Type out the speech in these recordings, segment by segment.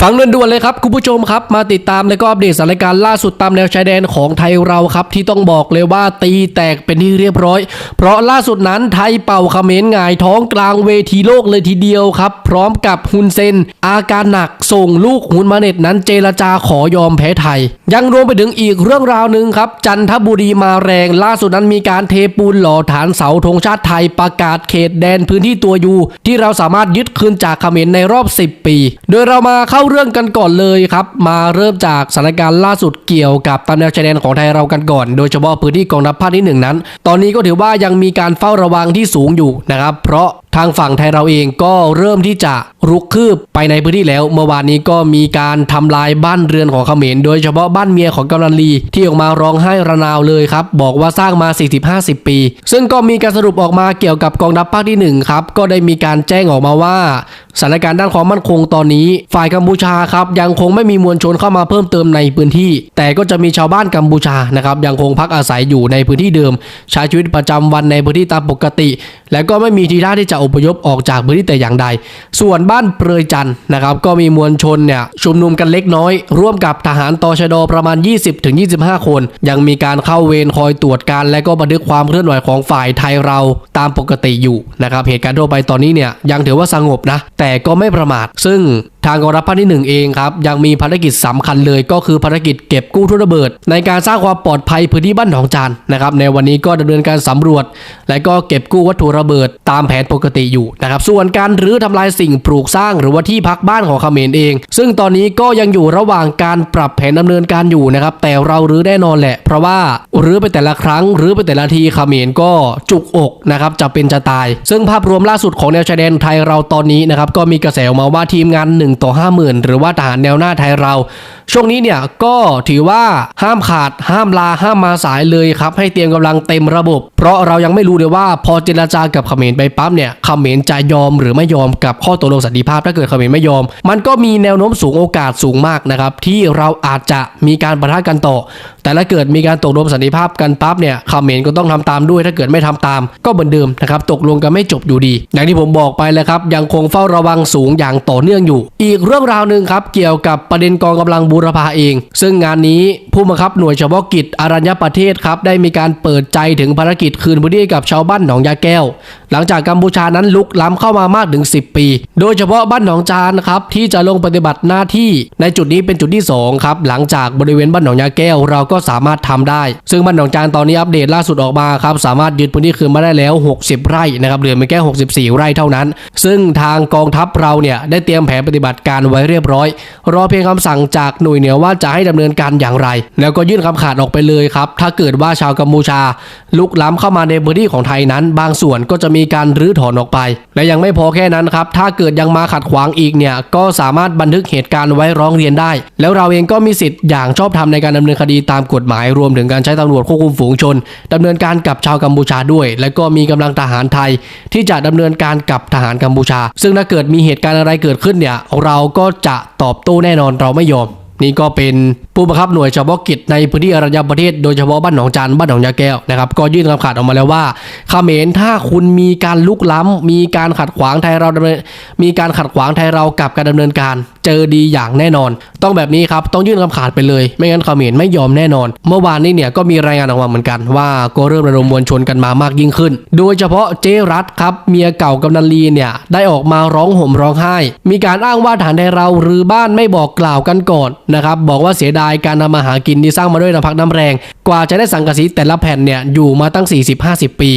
ฟังเรื่องด่วนเลยครับคุณผู้ชมครับมาติดตามและก็อัปเดตสถานการณ์ล่าสุดตามแนวชายแดนของไทยเราครับที่ต้องบอกเลยว่าตีแตกเป็นที่เรียบร้อย เพราะล่าสุดนั้นไทยเป่าเขมรหงายท้องกลางเวทีโลกเลยทีเดียวครับ พร้อมกับฮุนเซน อาการหนักส่งลูกฮุนมาเน็ตนั้นเจรจาขอยอมแพ้ไทย ยังรวมไปถึงอีกเรื่องราวหนึ่งครับ จันทบุรีมาแรง ล่าสุดนั้นมีการเทปูนหล่อฐานเสาธงชาติไทยประกาศเขตแดนพื้นที่ตัวยูที่เราสามารถยึดคืนจากเขมรในรอบ 10 ปี โดยเรามาเข้าเรื่องกันก่อนเลยครับ มาเริ่มจากสถานการณ์ล่าสุดเกี่ยวกับตามแนวชายแดนของไทยเรากันก่อน โดยเฉพาะพื้นที่กองทัพภาคที่หนึ่งนั้น ตอนนี้ก็ถือว่ายังมีการเฝ้าระวังที่สูงอยู่นะครับ เพราะทางฝั่งไทยเราเองก็เริ่มที่จะรุกคืบไปในพื้นที่แล้ว เมื่อวานนี้ก็มีการทำลายบ้านเรือนของเขมร โดยเฉพาะบ้านเมียของกำนันลีที่ออกมาร้องไห้ระนาวเลยครับ บอกว่าสร้างมา 40-50 ปี ซึ่งก็มีการสรุปออกมาเกี่ยวกับกองทัพภาคที่หนึ่งครับก็ได้มีการแจ้งออกมาว่าสถานการณ์ด้านความมั่นคงตอนนี้ฝ่ายกัมพูชาครับยังคงไม่มีมวลชนเข้ามาเพิ่มเติมในพื้นที่ แต่ก็จะมีชาวบ้านกัมพูชานะครับยังคงพักอาศัยอยู่ในพื้นที่เดิม ใช้ชีวิตประจำวันในพื้นที่ตามปกติและก็ไม่มีทีท่าที่จะอพยพออกจากพื้นที่แต่อย่างใด ส่วนบ้านเปรยจันนะครับก็มีมวลชนเนี่ยชุมนุมกันเล็กน้อย ร่วมกับทหารตชดประมาณ 20-25 คน ยังมีการเข้าเวรคอยตรวจการ และก็บันทึกความเคลื่อนไหวของฝ่ายไทยเราตามปกติอยู่นะครับเหตุการณ์ทั่วไปตอนนี้เนี่ยยังถือว่าสงบนะ แต่ก็ไม่ประมาท ซึ่งทางกองทัพภาคที่หนึ่งเองครับ ยังมีภารกิจสำคัญเลยก็คือภารกิจเก็บกู้ทุนระเบิด ในการสร้างความปลอดภัยพื้นที่บ้านหนองจานนะครับในวันนี้ก็ดำเนินการสำรวจ และก็เก็บกู้วัตถุระเบิดตามแผนปกติอยู่นะครับส่วนการรื้อทำลายสิ่งปลูกสร้างหรือว่าที่พักบ้านของเขมรเอง ซึ่งตอนนี้ก็ยังอยู่ระหว่างการปรับแผนดำเนินการอยู่นะครับแต่เรารื้อแน่นอนแหละ เพราะว่ารื้อไปแต่ละครั้งรื้อไปแต่ละทีเขมรก็จุกอกนะครับจะเป็นจะตาย ซึ่งภาพรวมล่าสุดของแนวชายแดนไทยเราตอนนี้นะครับก็มีกระแสออกมาว่าทีมงาน1ต่อ50,000 หรือว่าทหารแนวหน้าไทยเรา ช่วงนี้เนี่ยก็ถือว่าห้ามขาดห้ามลาห้ามมาสายเลยครับให้เตรียมกำลังเต็มระบบ เพราะเรายังไม่รู้เลยว่าพอเจรจากับเขมรไปปั๊บเนี่ยเขมรจะยอมหรือไม่ยอมกับข้อตกลงสันติภาพถ้าเกิดเขมรไม่ยอม มันก็มีแนวโน้มสูงโอกาสสูงมากนะครับที่เราอาจจะมีการประทะกันต่อ แต่ถ้าเกิดมีการตกลงสันติภาพกันปั๊บเนี่ยเขมรก็ต้องทำตามด้วย ถ้าเกิดไม่ทำตาม ก็เหมือนเดิมนะครับตกลงกันไม่จบอยู่ดี อย่างที่ผมบอกไปแล้วครับยังคงเฝ้าระวังสูงอย่างต่อเนื่องอยู่ อีกเรื่องราวหนึ่งครับเกี่ยวกับประเด็นกองกำลังบูรพาเอง ซึ่งงานนี้ผู้บังคับหน่วยเฉพาะกิจอารัญญประเทศครับได้มีการเปิดใจถึงภารกิจคืนพื้นที่กับชาวบ้านหนองยาแก้ว หลังจากกัมพูชานั้นลุกล้ำเข้ามามากถึง 10 ปี โดยเฉพาะบ้านหนองจานครับที่จะลงปฏิบัติหน้าที่ในจุดนี้เป็นจุดที่สองครับหลังจากบริเวณบ้านหนองยาแก้วเราก็ก็สามารถทำได้ ซึ่งบ้านหนองจานตอนนี้อัปเดตล่าสุดออกมาครับสามารถยึดพื้นที่คืนมาได้แล้ว 60 ไร่นะครับเหลือเพีแค่64 ไร่เท่านั้น ซึ่งทางกองทัพเราเนี่ยได้เตรียมแผนปฏิบัติการไว้เรียบร้อย รอเพียงคำสั่งจากหน่วยเหนือว่าจะให้ดำเนินการอย่างไร แล้วก็ยื่นคำขาดออกไปเลยครับถ้าเกิดว่าชาวกัมพูชา ลุกล้ำเข้ามาในพื้นที่ของไทยนั้น บางส่วนก็จะมีการรื้อถอนออกไป และยังไม่พอแค่นั้นครับถ้าเกิดยังมาขัดขวางอีกเนี่ยก็สามารถบันทึกเหตุการณ์ไว้ร้องเรียนได้ แล้วเราเองก็มีสิทธิ์อย่างชอบธรรมในการดำเนินคดีตามกฎหมายรวมถึงการใช้ตำรวจควบคุมฝูงชนดำเนินการกับชาวกัมพูชาด้วย และก็มีกำลังทหารไทย ที่จะดำเนินการกับทหารกัมพูชา ซึ่งถ้าเกิดมีเหตุการณ์อะไรเกิดขึ้นเนี่ยเราก็จะตอบโต้แน่นอนเราไม่ยอม นี่ก็เป็น ผู้บังคับหน่วยเฉพาะกิจในพื้นที่อรัญญประเทศโดยเฉพาะบ้านหนองจานบ้านหนองยาแก้วนะครับก็ยื่นคำขาดออกมาแล้วว่าเขมรถ้าคุณมีการลุกล้ำ มีการขัดขวางไทยเราดำเนินมีการขัดขวางไทยเรากับการดำเนินการเจอดีอย่างแน่นอน ต้องแบบนี้ครับต้องยื่นคำขาดไปเลย ไม่งั้นเขมรไม่ยอมแน่นอน เมื่อวานนี้เนี่ยก็มีรายงานออกมาเหมือนกันว่าก็เริ่มระดมมวลชนกันมามากยิ่งขึ้น โดยเฉพาะเจรัตครับเมียเก่ากำนันลีเนี่ยได้ออกมาร้องห่มร้องไห้ มีการอ้างว่าฐานไทยเราหรือบ้านไม่บอกกล่าวกันก่อนนะครับบอกว่าเสียดายการทำมาหากินที่สร้างมาด้วยน้ำพักน้ำแรง กว่าจะได้สังกะสีแต่ละแผ่นเนี่ยอยู่มาตั้ง 40-50 ปี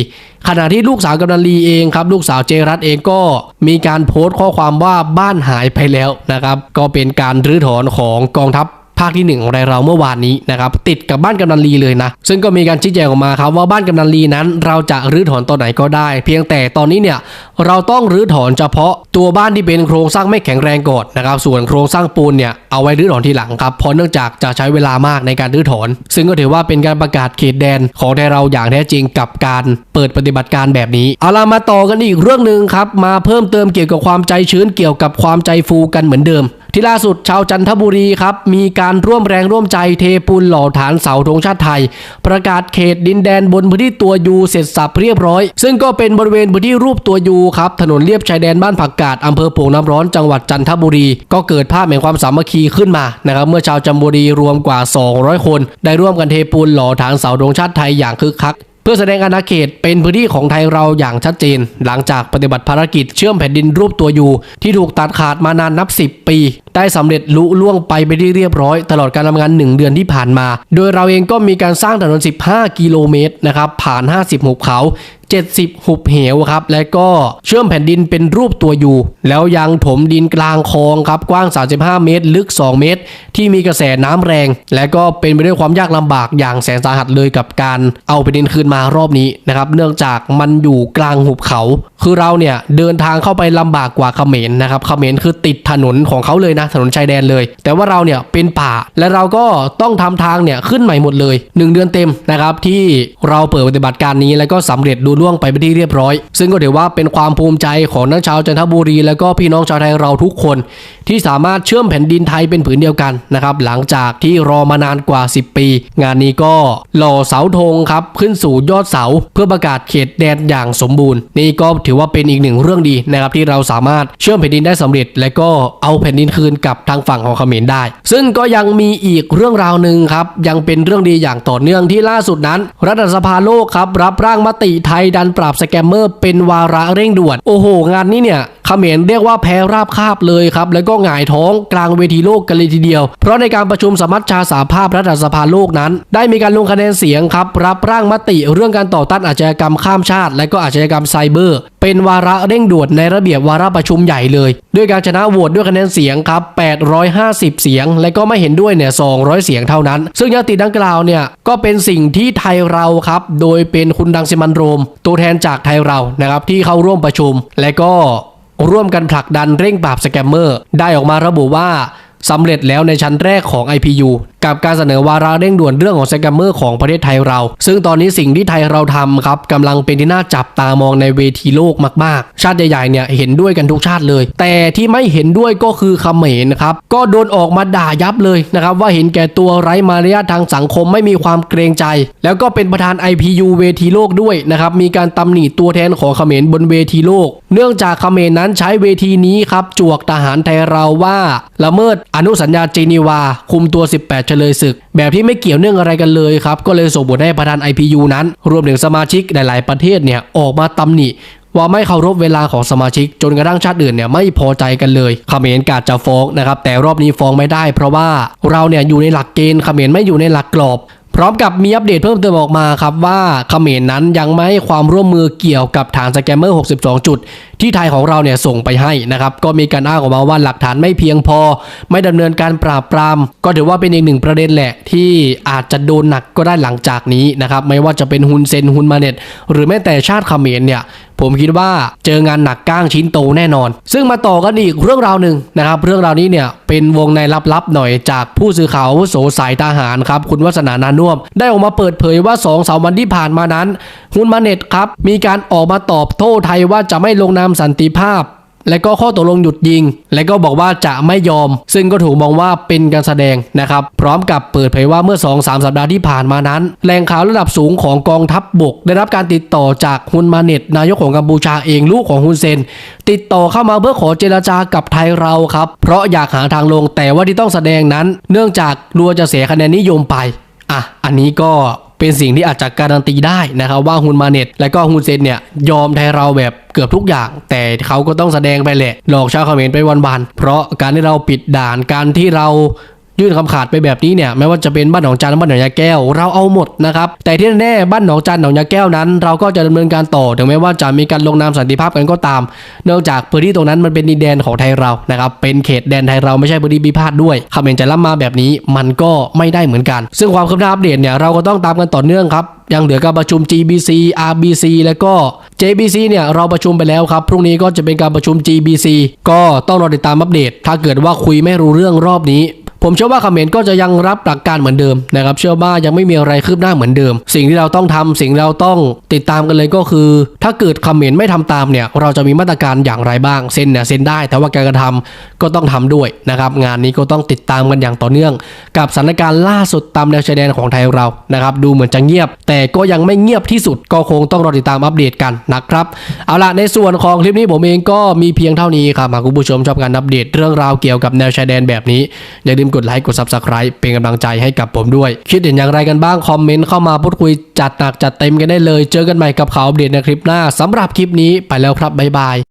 ขณะที่ลูกสาวกำนันลีเองครับลูกสาวเจรัตเองก็มีการโพสต์ข้อความว่าบ้านหายไปแล้วนะครับก็เป็นการรื้อถอนของกองทัพ ภาคที่หนึ่งของเราเมื่อวานนี้นะครับติดกับบ้านกำนันลีเลยนะ ซึ่งก็มีการชี้แจงออกมาครับว่าบ้านกำนันลีนั้น เราจะรื้อถอนตอนไหนก็ได้ เพียงแต่ตอนนี้เนี่ยเราต้องรื้อถอนเฉพาะตัวบ้านที่เป็นโครงสร้างไม่แข็งแรงก่อนนะครับส่วนโครงสร้างปูนเนี่ยเอาไว้รื้อถอนทีหลังครับเพราะเนื่องจากจะใช้เวลามากในการรื้อถอน ซึ่งก็ถือว่าเป็นการประกาศเขตแดนของไทยเราอย่างแท้จริงกับการเปิดปฏิบัติการแบบนี้เอาล่ะมาต่อกันอีกเรื่องหนึ่งครับมาเพิ่มเติมเกี่ยวกับความใจชื้นเกี่ยวกับความใจฟูกันเหมือนเดิม ที่ล่าสุดชาวจันทบุรีครับมีการร่วมแรงร่วมใจเทปูนหล่อฐานเสาธงชาติไทย ประกาศเขตดินแดนบนพื้นที่ตัวยูเสร็จสับเรียบร้อย ซึ่งก็เป็นบริเวณพื้นที่รูปตัวยูครับถนนเลียบชายแดนบ้านผักกาดอำเภอโป่งน้ำร้อนจังหวัดจันทบุรี ก็เกิดภาพแห่งความสามัคคีขึ้นมานะครับเมื่อชาวจันทบุรีรวมกว่า 200 คน ได้ร่วมกันเทปูนหล่อฐานเสาธงชาติไทยอย่างคึกคัก พื่อแสดงอาณาเขตเป็นพื้นที่ของไทยเราอย่างชัดเจน หลังจากปฏิบัติภารกิจเชื่อมแผ่นดินรูปตัวยูที่ถูกตัดขาดมานานนับ 10 ปี ได้สำเร็จลุล่วงไปไปที่เรียบร้อย ตลอดการทำงาน 1 เดือนที่ผ่านมา โดยเราเองก็มีการสร้างถนน 15 กิโลเมตรนะครับผ่าน 50หุบเขา 70 หุบเหวครับ และก็เชื่อมแผ่นดินเป็นรูปตัวยูแล้วยังถมดินกลางคลองครับ กว้าง 35 เมตร ลึก 2 เมตร ที่มีกระแสน้ำแรง และก็เป็นไปด้วยความยากลำบากอย่างแสนสาหัสเลยกับการเอาแผ่นดินคืนมารอบนี้นะครับ เนื่องจากมันอยู่กลางหุบเขา คือเราเนี่ยเดินทางเข้าไปลำบากกว่าเขมรนะครับ เขมรคือติดถนนของเขาเลยนะ ถนนชายแดนเลย แต่ว่าเราเนี่ยเป็นป่า และเราก็ต้องทำทางเนี่ยขึ้นใหม่หมดเลย 1 เดือนเต็มนะครับที่เราเปิดปฏิบัติการนี้แล้วก็สำเร็จดูล่วงไปเป็นที่เรียบร้อย ซึ่งก็ถือว่าเป็นความภูมิใจของนักชาวจันทบุรี แล้วก็พี่น้องชาวไทยเราทุกคน ที่สามารถเชื่อมแผ่นดินไทยเป็นผืนเดียวกันนะครับหลังจากที่รอมานานกว่า 10 ปี งานนี้ก็หล่อเสาธงครับขึ้นสู่ยอดเสาเพื่อประกาศเขตแดนอย่างสมบูรณ์ นี่ก็ถือว่าเป็นอีกหนึ่งเรื่องดีนะครับที่เราสามารถเชื่อมแผ่นดินได้สำเร็จ และก็เอาแผ่นดินคืนกับทางฝั่งของเขมรได้ ซึ่งก็ยังมีอีกเรื่องราวหนึ่งครับยังเป็นเรื่องดีอย่างต่อเนื่องที่ล่าสุดนั้น รัฐสภาโลกครับรับร่างมติไทยดันปราบสแกมเมอร์เป็นวาระเร่งด่วน โอ้โห งานนี้เนี่ยเขมรเรียกว่าแพ้ราบคาบเลยครับ แล้วก็หงายท้องกลางเวทีโลกกันเลยทีเดียว เพราะในการประชุมสมัชชาสาภาพรัฐสภาโลกนั้น ได้มีการลงคะแนนเสียงครับ รับร่างมติเรื่องการต่อต้านอาชญากรรมข้ามชาติ และก็อาชญากรรมไซเบอร์ เป็นวาระเร่งด่วนในระเบียบวาระประชุมใหญ่เลย ด้วยการชนะโหวตด้วยคะแนนเสียงครับ 850 เสียง และก็ไม่เห็นด้วยเนี่ย 200 เสียงเท่านั้น ซึ่งยติดังกล่าวเนี่ยก็เป็นสิ่งที่ไทยเราครับ โดยเป็นคุณดังสิมันโรมตัวแทนจากไทยเรานะครับที่เข้าร่วมประชุม และก็ร่วมกันผลักดันเร่งปราบสแกมเมอร์ ได้ออกมาระบุว่า สำเร็จแล้วในชั้นแรกของ IPU กับการเสนอวาระเร่งด่วนเรื่องของสแกมเมอร์ของประเทศไทยเรา ซึ่งตอนนี้สิ่งที่ไทยเราทำครับกำลังเป็นที่น่าจับตามองในเวทีโลกมากๆ ชาติใหญ่ๆเนี่ยเห็นด้วยกันทุกชาติเลย แต่ที่ไม่เห็นด้วยก็คือเขมรครับ ก็โดนออกมาด่ายับเลยนะครับ ว่าเห็นแก่ตัวไร้มารยาททางสังคมไม่มีความเกรงใจ แล้วก็เป็นประธาน IPU เวทีโลกด้วยนะครับมีการตำหนิตัวแทนของเขมรบนเวทีโลก เนื่องจากเขมรนั้นใช้เวทีนี้ครับจวกทหารไทยเราว่าละเมิดอนุสัญญาเจนีวา คุมตัว 18 เฉลยศึก แบบที่ไม่เกี่ยวเนื่องอะไรกันเลยครับ ก็เลยส่งบทให้ประธาน IPU นั้น รวมถึงสมาชิกหลายๆ ประเทศเนี่ยออกมาตำหนิว่าไม่เคารพเวลาของสมาชิกจนกระทั่งชาติอื่นเนี่ยไม่พอใจกันเลยเขมรกาดจะฟ้องนะครับแต่รอบนี้ฟ้องไม่ได้ เพราะว่าเราเนี่ยอยู่ในหลักเกณฑ์เขมรไม่อยู่ในหลักกรอบพร้อมกับมีอัปเดตเพิ่มเติมออกมาครับว่าเขมรนั้นยังไม่ให้ความร่วมมือเกี่ยวกับฐานสแกมเมอร์ 62 จุด ที่ไทยของเราเนี่ยส่งไปให้นะครับก็มีการอ้างออกมาว่าหลักฐานไม่เพียงพอ ไม่ดำเนินการปราบปราม ก็ถือว่าเป็นอีกหนึ่งประเด็นแหละ ที่อาจจะโดนหนักก็ได้หลังจากนี้นะครับไม่ว่าจะเป็นฮุนเซนฮุนมาเน็ตหรือแม้แต่ชาติเขมรเนี่ยผมคิดว่าเจองานหนักก้างชิ้นโตแน่นอน ซึ่งมาต่อกันอีกเรื่องราวหนึ่งนะครับ เรื่องราวนี้เนี่ยเป็นวงในลับๆหน่อยจากผู้สื่อข่าววุโสสายทหารครับ คุณวัฒนานานุ่มได้ออกมาเปิดเผยว่า2อสวันที่ผ่านมานั้นฮุนมาเน็ตครับมีการออกมาตอบโต้ไทยว่าจะไม่ลงนามสันติภาพ และก็ข้อตกลงหยุดยิง และก็บอกว่าจะไม่ยอม ซึ่งก็ถูกมองว่าเป็นการแสดงนะครับ พร้อมกับเปิดเผยว่าเมื่อ 2-3สสัปดาห์ที่ผ่านมานั้นแหล่งข่าวระดับสูงของกองทัพบบก ได้รับการติดต่อจากฮุนมาเน็ตนายกของกัมพูชาเองลูกของฮุนเซนติดต่อเข้ามาเพื่อขอเจรจากับไทยเราครับ เพราะอยากหาทางลงแต่ว่าที่ต้องแสดงนั้น เนื่องจากกลัวจะเสียคะแนนนิยมไปอะอันนี้ก็ เป็นสิ่งที่อาจจะการันตีได้นะครับว่าฮุนมาเน็ตและก็ฮุนเซนเนี่ยยอมไทยเราแบบเกือบทุกอย่าง แต่เขาก็ต้องแสดงไปแหละหลอกชาวเขมรไปวันๆเพราะการที่เราปิดด่านการที่เรา ยื่นคำขาดไปแบบนี้เนี่ยไม่ว่าจะเป็นบ้านหนองจันทร์และบ้านหนองยาแก้ว เราเอาหมดนะครับแต่ที่แน่ๆบ้านหนองจันทร์หนองยาแก้วนั้น เราก็จะดำเนินการต่อถึงแม้ว่าจะมีการลงนามสันติภาพกันก็ตาม เนื่องจากพื้นที่ตรงนั้นมันเป็นดินแดนของไทยเรานะครับเป็นเขตแดนไทยเราไม่ใช่พื้นที่พิพาทด้วยคำเห็นจะล้ำมาแบบนี้มันก็ไม่ได้เหมือนกัน ซึ่งความคืบหน้าอัปเดตเนี่ยเราก็ต้องตามกันต่อเนื่องครับยังเหลือการประชุม GBC RBC แล้วก็ JBC เนี่ยเราประชุมไปแล้วครับ พรุ่งนี้ก็จะเป็นการประชุม GBC ก็ต้องรอติดตามอัปเดต ถ้าเกิดว่าคุยไม่รู้เรื่องรอบนี้ ผมเชื่อว่าคอมเขมรก็จะยังรับหลักการเหมือนเดิมนะครับ เชื่อว่ายังไม่มีอะไรคืบหน้าเหมือนเดิม สิ่งที่เราต้องทำสิ่งที่เราต้องติดตามกันเลยก็คือ ถ้าเกิดคอมเขมรไม่ทำตามเนี่ย เราจะมีมาตรการอย่างไรบ้างเซ็นเนี่ยเซ็นได้ แต่ว่าการกระทำก็ต้องทำด้วยนะครับงานนี้ก็ต้องติดตามกันอย่างต่อเนื่อง กับสถานการณ์ล่าสุดตามแนวชายแดนของไทยเรานะครับดูเหมือนจะเงียบ แต่ก็ยังไม่เงียบที่สุดก็คงต้องรอติดตามอัปเดตกันนะครับเอาละในส่วนของคลิปนี้ผมเองก็มีเพียงเท่านี้ครับหากคุณผู้ชมชอบการอัปเดตเรื่องราวเกี่ยวกับแนวชายแดนแบบนี้อย่าลืมกดไลค์กด subscribe เป็นกำลังใจให้กับผมด้วย คิดเห็นอย่างไรกันบ้าง คอมเมนต์เข้ามาพูดคุยจัดหนักจัดเต็มกันได้เลย เจอกันใหม่กับข่าวอัปเดตในคลิปหน้าสำหรับคลิปนี้ไปแล้วครับบ๊ายบาย